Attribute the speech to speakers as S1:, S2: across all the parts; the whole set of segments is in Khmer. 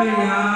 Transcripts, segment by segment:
S1: 对呀。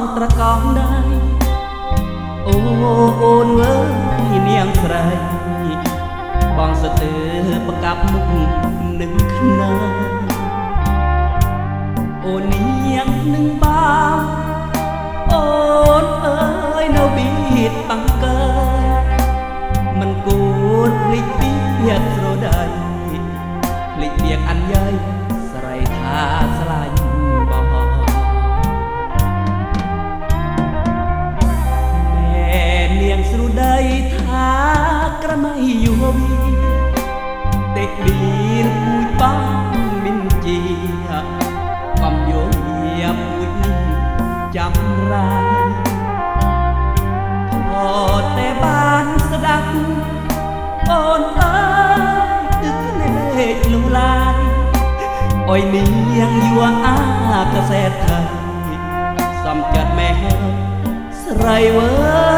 S1: ងត្រកងដៃអូអូនវើយនាងស្រីបងស្ទើរប្រកាប់មុខនឹងខ្នើអូននាងនឹងបងអូនអើយនៅបៀតបង្កើមិនគួរភ្លេចពីស្រដៃភ្លេចពីអញ្ញៃស្រីថាស្លា ក្រមៃយូវីទេប៊ីរពួយបងមិនជាកំយោយាពួយនេះចាំរាខតែបានស្ដាប់អូនអើយទឹកភ្នែកលូឡាយអុយនាងយួរអាកសែតថៃសំចិត្តមែហើយស្រីវើយកែវ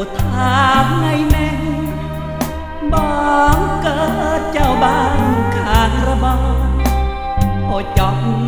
S1: អូថាថ្ងៃនេះបងកើតចៅបានខាងរបងហូចចប់សិនលេ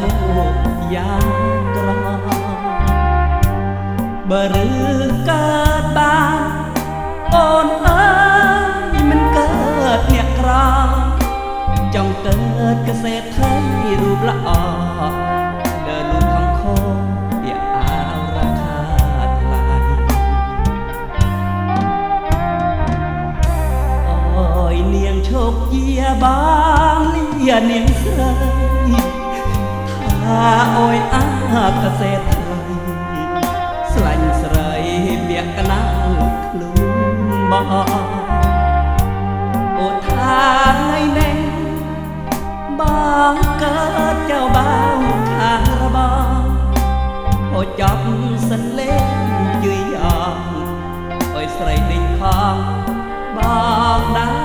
S1: មកយ៉ាងក្របើឬកើតបានអូនអើយមិនកើតអ្នកក្រចង់កើតកសែតថៃរូបល្អដើរលូថងខពាក់អាវរាខាថ្លៃអូយនាងឈប់ជាបងលានាងស្រីថា អូយអាកសែតថៃស្លាញ់ស្រីពាក់កណាលខ្លួនបងអូថាថ្ងៃនេះបងកើតចៅបាវខាងរបងហូចចប់សិនលេងយឺយ៉ាងអើយស្រីដេញខំបងដែរ